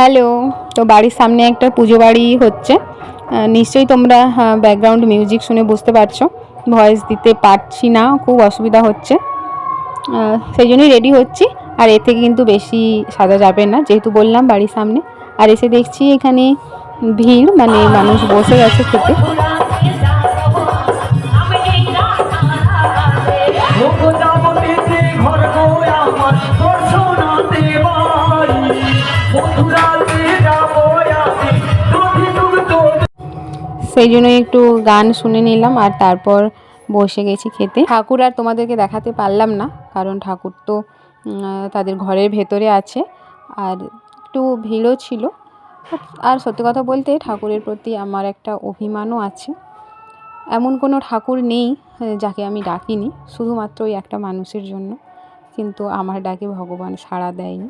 Hello, তো বাড়ির সামনে একটা পুজো বাড়ি হচ্ছে। নিশ্চয়ই তোমরা ব্যাকগ্রাউন্ড মিউজিক শুনে বুঝতে পারছ। ভয়েস দিতে পারছি না, খুব অসুবিধা হচ্ছে। সেই জন্যই রেডি হচ্ছি। আর এ থেকে কিন্তু বেশি সাজা যাবে না, যেহেতু বললাম বাড়ির সামনে। আর এসে দেখছি এখানে ভিড় মানে মানুষ বসে গেছে খেতে। সেই জন্যই একটু গান শুনে নিলাম আর তারপর বসে গেছি খেতে। ঠাকুর আর তোমাদেরকে দেখাতে পারলাম না, কারণ ঠাকুর তো তাদের ঘরের ভেতরে আছে। আর একটু ভিড়ও ছিল। আর সত্যি কথা বলতে ঠাকুরের প্রতি আমার একটা অভিমানও আছে। এমন কোনো ঠাকুর নেই, যাকে আমি ডাকিনি, শুধুমাত্র ওই একটা মানুষের জন্য। কিন্তু আমার ডাকে ভগবান সাড়া দেয়নি।